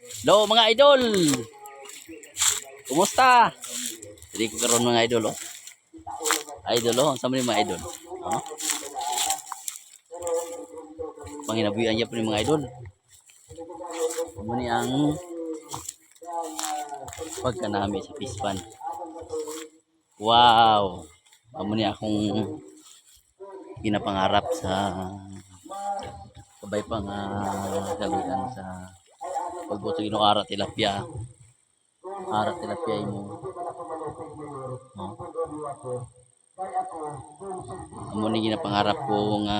Hello mga idol. Kumusta? Hindi ko karon mga idol oh. Idol oh, sa mga idol. Oh. Panginabuyan niya po ni mga idol. Ano ni ang pagkanami sa pispan. Wow! Amo ni akong ginapangarap sa kabay pang uh, sa pagbuto gino arat tilapia. Arat tilapia mo. Oh. Amo ni ginapangarap ko nga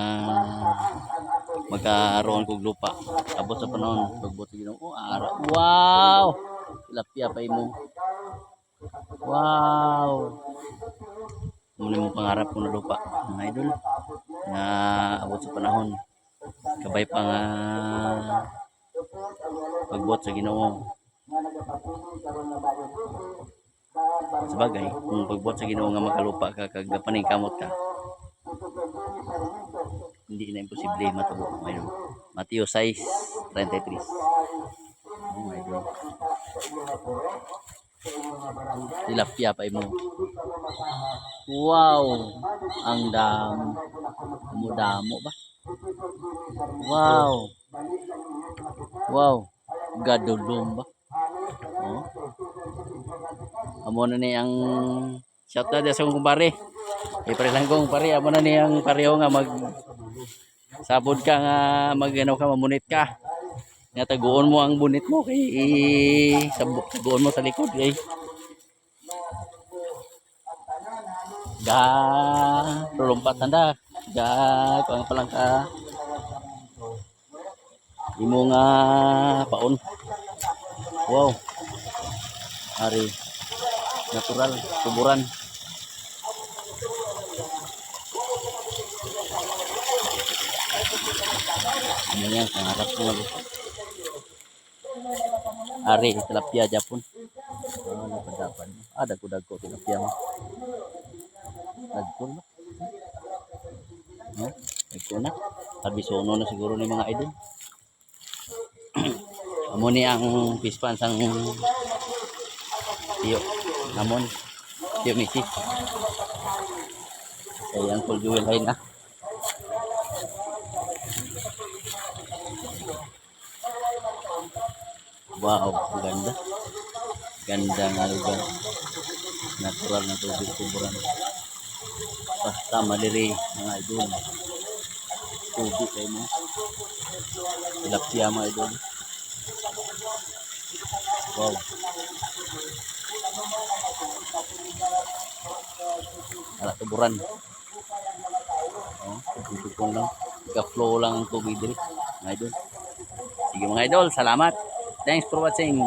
magkaroon kog lupa. Abot sa panahon pagbuto gino oh, arat. Wow! Tilapia pa mo. Wow! Muna mo pangarap ko na lupa, mga idol. Na abot sa panahon. Kabay pa nga pagbot sa ginoo. Sabagay, kung pagbot sa ginoo nga makalupa ka, kag gapaning kamot ka, hindi na imposible matabo. Ayun. Mateo 6, 33. Oh, my God. Tilapia pa mo. Wow! Ang dam. Damo-damo ba? Wow! Wow! Gadulong ba? Oh. Amo na ni ang shout out sa kong. Eh pare lang kong pare, amo na ni ang pareho nga mag sabod ka nga magano ka mamunit ka. Nga taguon mo ang bunit mo kay sabog taguon mo sa likod kay ga lulumpat nanda ga kuang palang ka imo nga paon wow. Ari natural kuburan. Ano yan pangarap ko mag ari tilapia japon ano napadapan ah dagko-dagko tilapia mo dagko na no dagko na tabisono na siguro ni mga idol amo ni ang pispan sang tiyo namon. Tiyo misi ay ang full jewel hay na. Wow ganda. Ganda nga lugar. Natural na tubig kuburan basta maliri mga idol. Tubig kayo mo tilapia mga idol wow. Wala tuburan oh, lang. Ka-flow lang ang tubig diri mga idol. Sige mga idol. Salamat. Thanks for watching